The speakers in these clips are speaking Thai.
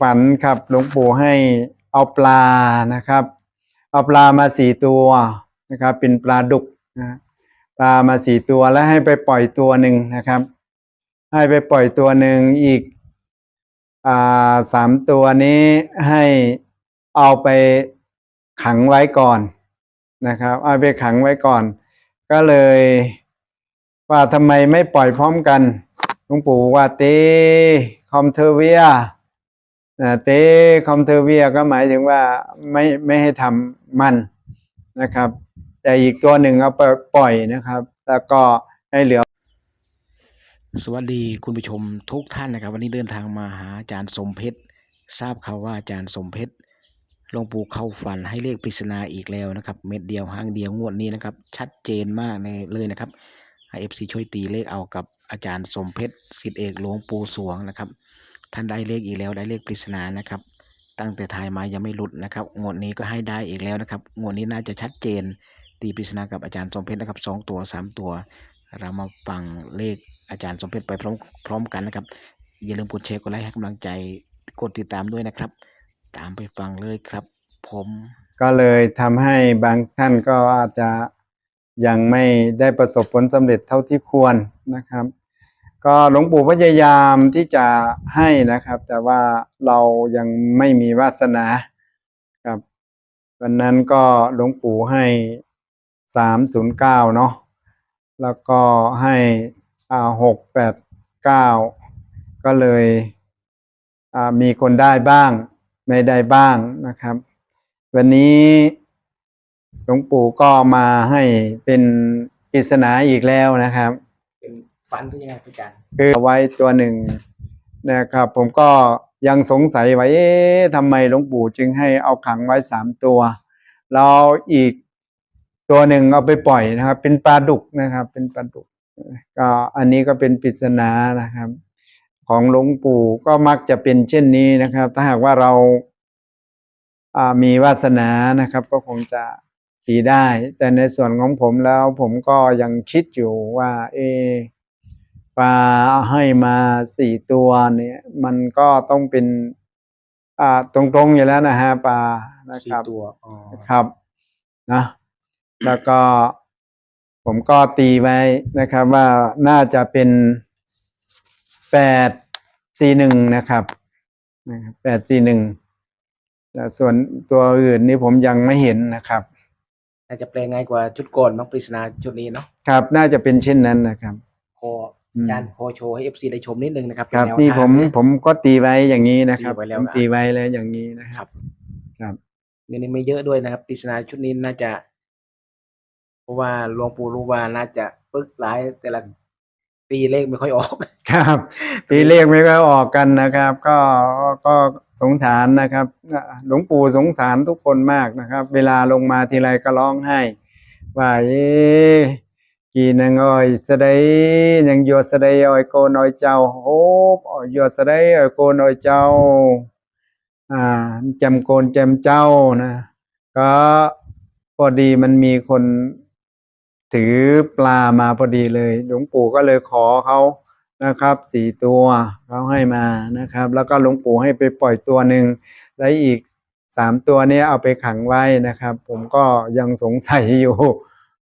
ฝันครับหลวงปู่ให้เอาปลานะครับ เอาปลามาสี่ตัวนะครับ เป็นปลาดุกนะปลามาสี่ตัวแล้วให้ไปปล่อยตัวหนึ่งนะครับ ให้ไปปล่อยตัวหนึ่งอีกอ่าสามตัวนี้ให้เอาไปขังไว้ก่อนนะครับ เอาไปขังไว้ก่อน ก็เลยว่าทำไมไม่ปล่อยพร้อมกันหลวงปู่ว่าเตคอมเทเวีย เตคอมเทอร์เวียก็หมายถึงว่าไม่ไม่ให้ทำมันนะครับ แต่อีกตัวหนึ่งเอาไปปล่อยนะครับ แล้วก็ให้เหลือ สวัสดีคุณผู้ชมทุกท่านนะครับ วันนี้เดินทางมาหาอาจารย์สมเพชรทราบข่าวว่าอาจารย์สมเพชรหลวงปู่เข้าฝันให้เลขปริศนาอีกแล้วนะครับ เม็ดเดียวหางเดียวงวดนี้นะครับ ชัดเจนมากในเลยนะครับให้เอฟซีช่วยตีเลขเอากับอาจารย์สมเพชรสิทธิเอกหลวงปู่สวงนะครับ ท่านได้เลขอีกแล้วได้เลขปริศนานะครับ ตั้งแต่ถ่ายมายังไม่หลุดนะครับงวดนี้ก็ให้ได้อีกแล้วนะครับงวดนี้น่าจะชัดเจน ตีปริศนากับอาจารย์สมเพชรนะครับสองตัวสามตัว เรามาฟังเลขอาจารย์สมเพชรไปพร้อมพร้อมกันนะครับ อย่าลืมกดแชร์กดไลค์ให้กำลังใจกดติดตามด้วยนะครับ ตามไปฟังเลยครับ ผม ก็เลยทำให้บางท่านก็อาจจะยังไม่ได้ประสบผลสำเร็จเท่าที่ควรนะครับ ก็หลวงปู่พยายามที่จะให้นะครับ แต่ว่าเรายังไม่มีวาสนาครับวันนั้นก็หลวงปู่ให้สามศูนย์เก้าเนาะแล้วก็ให้อ่าหกแปดเก้าก็เลยอ่ามีคนได้บ้าง ไม่ได้บ้างนะครับ วันนี้หลวงปู่ก็มาให้เป็นปริศนาอีกแล้วนะครับ ฝันหรือยังไงอาจารย์คือไว้ตัวหนึ่งนะครับ ผมก็ยังสงสัยว่าเอ๊ะทำไมหลวงปู่จึงให้เอาขังไว้สามตัวแล้วอีกตัวหนึ่งเอาไปปล่อยนะครับ เป็นปลาดุกนะครับ เป็นปลาดุกก็อันนี้ก็เป็นปริศนานะครับ ของหลวงปู่ก็มักจะเป็นเช่นนี้นะครับ ถ้าหากว่าเราามีวาสนานะครับ ก็คงจะตีได้ แต่ในส่วนของผมแล้วผมก็ยังคิดอยู่ว่า เอ ปลาให้มาสี่ตัวเนี่ย มันก็ต้องเป็น อ่าตรงๆอยู่แล้วนะฮะปลานะสี่ครับตัวอ๋อครับนะ แล้วก็ผมก็ตีไว้นะครับ ว่าน่าจะเป็นแปดสี่หนึ่งนะครับแปดสี่หนึ่งแต่ส่วนตัวอื่นนี่ผมยังไม่เห็นนะครับ น่าจะแปลง่ายกว่าชุดก่อนมั้งปริศนาชุดนี้เนาะครับ น่าจะเป็นเช่นนั้นนะครับ คอ อืมอาจารย์โคโชว์ให้เอฟซีได้ชมนิดนึงนะครับครับเป็แวนี่ทางผมนะผมก็ตีไว้อย่างนี้นะครับตีไว้แล้วผมนะตีไว้แล้วอย่างนี้นะคครัรับบครับ เงินนี้ไม่เยอะด้วยนะครับปริศนาชุดนี้น่าจะ เพราะว่าหลวงปู่รู้ว่าน่าจะปึ๊กหลาย แต่ละตีเลขไม่ค่อยออก ครับตีเลขไม่ก็ออกกันนะครับ ก็ก็สงสารนะครับหลวงปู่สงสารทุกคนมากนะครับ เวลาลงมาทีไรก็ร้องไห้ว่าเอ๊ะ กีนางอ้อยสะไดยังโยสะไดอ้อยโกนอ้อยเจ้าโอ้อ้อยโยสะไดอ้อยโกนอ้อยเจ้า อ่าจำโกนจำเจ้านะก็พอดีมันมีคนถือปลามาพอดีเลย หลวงปู่ก็เลยขอเขานะครับสี่ตัวเขาให้มานะครับ แล้วก็หลวงปู่ให้ไปปล่อยตัวหนึ่งแล้วอีกสามตัวนี้เอาไปขังไว้นะครับ ผมก็ยังสงสัยอยู่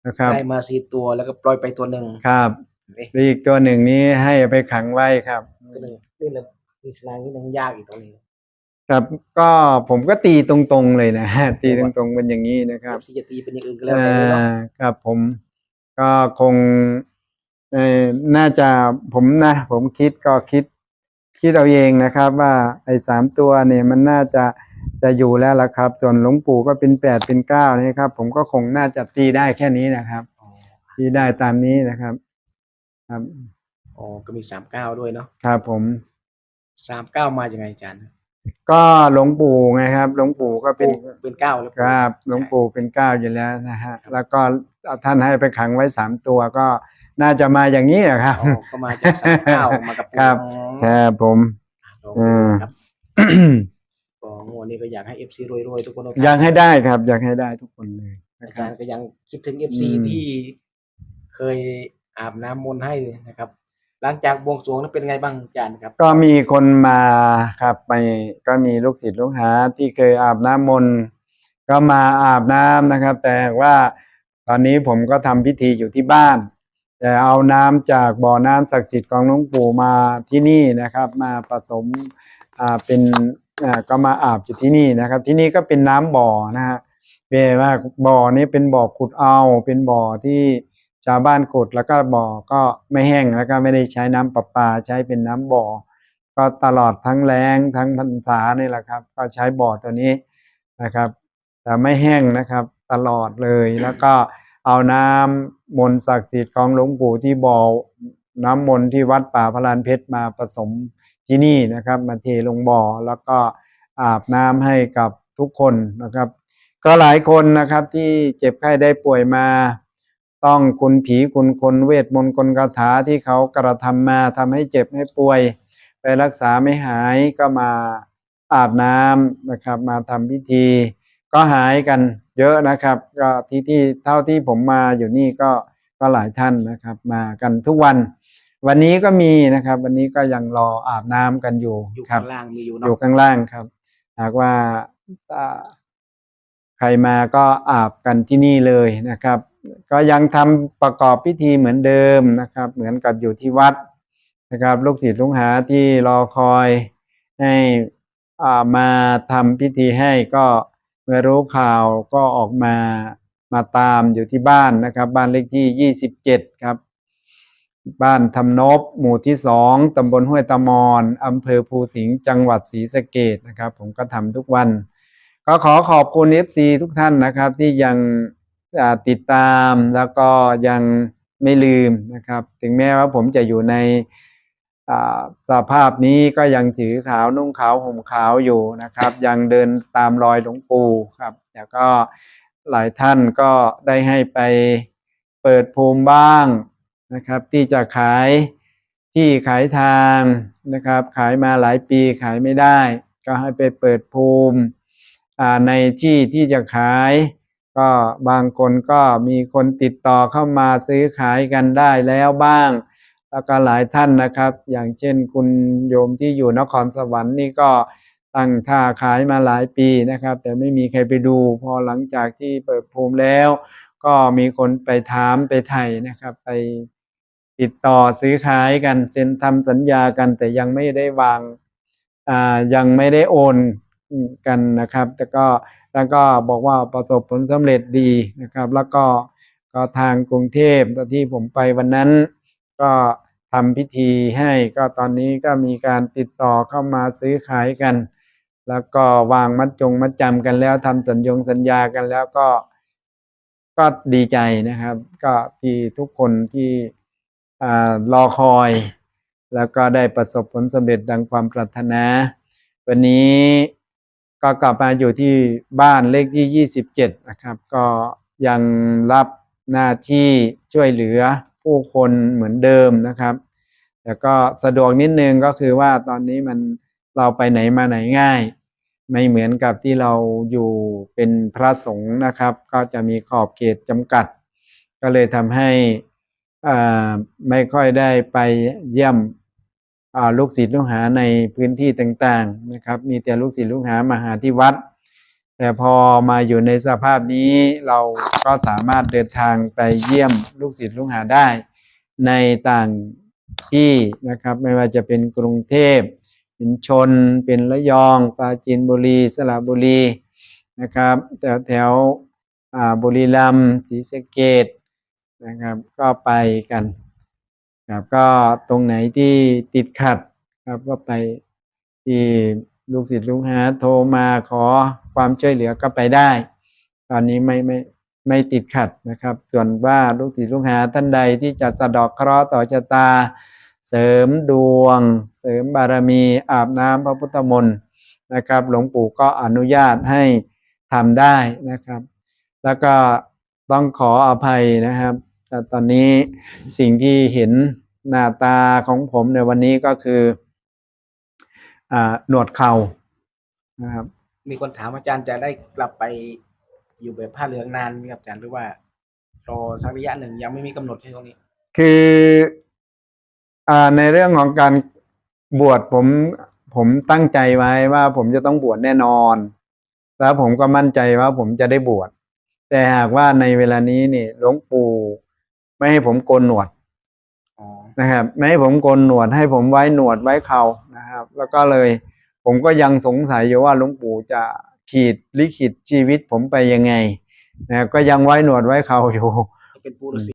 นะครับ ได้มาสี่ตัวแล้วก็ปล่อยไปตัวหนึ่งครับเอ๊ะแล้วอีกตัวหนึ่งนี้ให้เอาไปขังไว้ครับ ก็เลยนี่แหละปริศนานี้ยังยากอีกตรงนี้ครับก็ผมก็ตีตรงๆเลยนะฮะตีตรงๆเป็นอย่างนี้นะครับเอฟซีจะตีเป็นอย่างอื่นก็แล้วแต่เลยเนาะ อ่าครับผมก็คงเออน่าจะผมนะ ผมคิดก็คิด คิดเอาเองนะครับ ว่าไอ้สามตัวเนี่ยมันน่าจะ จะอยู่แล้วล่ะครับ ส่วนหลวงปู่ก็เป็นแปดเป็นเก้านี่ครับ ผมก็คงน่าจะตีได้แค่นี้นะครับอ๋อตีได้ตามนี้นะครับ ครับอ๋อก็มีสามเก้าด้วยเนาะครับผมสามเก้ามายังไงอาจารย์ก็หลวงปู่ไงครับหลวงปู่ก็เป็นเป็นเก้าแล้วครับหลวงปู่เป็นเก้าอยู่แล้วนะฮะแล้วก็ท่านให้ไปขังไว้สามตัวก็น่าจะมาอย่างนี้นะครับอ๋อก็มาจากสามเก้ามากับครับอ๋อครับผมลองอืดูมครับก็ งวดนี้ก็อยากให้เอฟซีรวยๆทุกคนอยากให้ได้ครับ อยากให้ได้ทุกคนเลยนะอาครัจารบย์ก็ยังคิดถึงเอฟซีอืมที่เคยอาบน้ำมนต์ให้นะครับ หลังจากบวงสรวงนั้นเป็นไงบ้างอาจารย์ครับ ก็มีคนมาครับไปก็มีลูกศิษย์ลูกหาที่เคยอาบน้ำมนต์ก็มาอาบน้ำนะครับ แต่ว่าตอนนี้ผมก็ทำพิธีอยู่ที่บ้าน แต่เอาน้ำจากบ่อน้ำศักดิ์สิทธิ์ของหลวงปู่มาที่นี่นะครับ มาผสมอ่าเป็นอ่า ก็มาอาบอยู่ที่นี่นะครับ ที่นี่ก็เป็นน้ำบ่อนะฮะเรียกว่าบ่อนี้เป็นบ่อขุดเอา เป็นบ่อที่ชาวบ้านขุดแล้วก็บ่อก็ไม่แห้งแล้วก็ไม่ได้ใช้น้ำประปาใช้เป็นน้ำบ่อ ก็ตลอดทั้งแล้งทั้งพรรษานี่แหละครับ ก็ใช้บ่อตัวนี้นะครับ แต่ไม่แห้งนะครับ ตลอดเลยแล้วก็เอาน้ำมนต์ศักดิ์สิทธิ์ของหลวงปู่ที่บ่อน้ำมนต์ที่วัดป่าพลานเพชรมาผสม ที่นี่นะครับมาเทลงบ่อแล้วก็อาบน้ำให้กับทุกคนนะครับ ก็หลายคนนะครับที่เจ็บไข้ได้ป่วยมา ต้องคุณผีคุณคนเวทมนต์กลคาถาที่เขากระทำมาทำให้เจ็บให้ป่วย ไปรักษาไม่หายก็มาอาบน้ำนะครับมาทำพิธี ก็หายกันเยอะนะครับก็ที่ที่เท่าที่ผมมาอยู่นี่ก็ก็หลายท่านนะครับมากันทุกวัน วันนี้ก็มีนะครับ วันนี้ก็ยังรออาบน้ำกันอยู่อยู่ครัข้าบงล่างมีอยู่อเนาะยู่ข้างล่างครับ หากว่าอ่าใครมาก็อาบกันที่นี่เลยนะครับ ก็ยังทำประกอบพิธีเหมือนเดิมนะครับ เหมือนกับอยู่ที่วัดนะครับ ลูกศิษย์ลูกหาที่รอคอยให้อ่ามาทำพิธีให้ก็เมื่อรู้ข่าวก็ออกมามาตามอยู่ที่บ้านนะครับ บ้านเลขที่ยี่สิบเจ็ดครับ บ้านทำนบ หมู่ที่สองตำบลห้วยตะมอนอำเภอภูสิงห์จังหวัดศรีสะเกดนะครับ ผมก็ทำทุกวัน ก็ขอขอบคุณ FC ทุกท่านนะครับ ที่ยังติดตามแล้วก็ยังไม่ลืมนะครับ ถึงแม้ว่าผมจะอยู่ในสภาพนี้ก็ยังถือขาวนุ่งขาวห่มขาวอยู่นะครับ ยังเดินตามรอยหลวงปู่ครับแล้วก็หลายท่านก็ได้ให้ไปเปิดภูมิบ้าง นะครับที่จะขายที่ขายทางนะครับ ขายมาหลายปีขายไม่ได้ ก็ให้ไปเปิดภูมิในที่ที่จะขาย ก็บางคนก็มีคนติดต่อเข้ามาซื้อขายกันได้แล้วบ้าง แล้วก็หลายท่านนะครับ อย่างเช่นคุณโยมที่อยู่นครสวรรค์นี่ก็ตั้งท่าขายมาหลายปีนะครับ แต่ไม่มีใครไปดู พอหลังจากที่เปิดภูมิแล้ว ก็มีคนไปถามไปไถ่นะครับ ไป ติดต่อซื้อขายกันเซ็นทำสัญญากัน แต่ยังไม่ได้วางยังไม่ได้โอนกันนะครับ แต่ก็แล้วก็บอกว่าประสบผลสำเร็จดีนะครับ แล้วก็ก็ทางกรุงเทพตอนที่ผมไปวันนั้น ก็ทำพิธีให้ก็ตอนนี้ก็มีการติดต่อเข้ามาซื้อขายกัน แล้วก็วางมัดจงมัดจำกันแล้วทำสัญญงสัญญากันแล้วก็ก็ดีใจนะครับ ก็ที่ทุกคนที่ รอคอย แล้วก็ได้ประสบผลสำเร็จดังความปรารถนา วันนี้ก็กลับมาอยู่ที่บ้านเลขที่ 27 นะครับ ก็ยังรับหน้าที่ช่วยเหลือผู้คนเหมือนเดิมนะครับ แต่ก็สะดวกนิดนึงก็คือว่าตอนนี้มันเราไปไหนมาไหนง่าย ไม่เหมือนกับที่เราอยู่เป็นพระสงฆ์นะครับ ก็จะมีขอบเขตจำกัด ก็เลยทำให้ ไม่ค่อยได้ไปเยี่ยมลูกศิษย์ลูกหาในพื้นที่ต่างๆนะครับ มีแต่ลูกศิษย์ลูกหามาหาที่วัด แต่พอมาอยู่ในสภาพนี้เราก็สามารถเดินทางไปเยี่ยมลูกศิษย์ลูกหาได้ ในต่างที่นะครับ ไม่ว่าจะเป็นกรุงเทพเป็นชน เป็นระยองปราจีนบุรีสระบุรีนะครับแถวแถวบุรีรัมย์ศรีสะเกด นะครับ ก็ไปกันครับก็ตรงไหนที่ติดขัดครับก็ไปที่ลูกศิษย์ลูกหาโทรมาขอความช่วยเหลือก็ไปได้ ตอนนี้ไม่ไม่ไม่ติดขัดนะครับ ส่วนว่าลูกศิษย์ลูกหาท่านใดที่จะสะดอกเคราะห์ต่อชะตา เสริมดวง เสริมบารมีอาบน้ำพระพุทธมนต์นะครับ หลวงปู่ก็อนุญาตให้ทำได้นะครับ แล้วก็ต้องขออภัยนะครับ แต่ตอนนี้สิ่งที่เห็นหน้าตาของผมในวันนี้ก็คืออ่าหนวดเข่านะครับ มีคนถามอาจารย์จะได้กลับไปอยู่แบบผ้าเหลืองนานไหมครับอาจารย์หรือว่ารอสักระยะหนึ่งยังไม่มีกำหนดในตรงนี้ คืออ่าในเรื่องของการบวชผมผมตั้งใจไว้ว่าผมจะต้องบวชแน่นอน แล้วผมก็มั่นใจว่าผมจะได้บวชแต่หากว่าในเวลานี้นี่หลวงปู่ ไม่ให้ผมโกนหนวดอ๋อนะครับ ไม่ให้ผมโกนหนวดให้ผมไว้หนวดไว้เขานะครับ แล้วก็เลย ผมก็ยังสงสัยอยู่ว่าหลวงปู่จะขีดลิขิตชีวิตผมไปยังไงนะครับก็ยังไว้หนวดไว้เขาอยู่เป็นปูฤาษี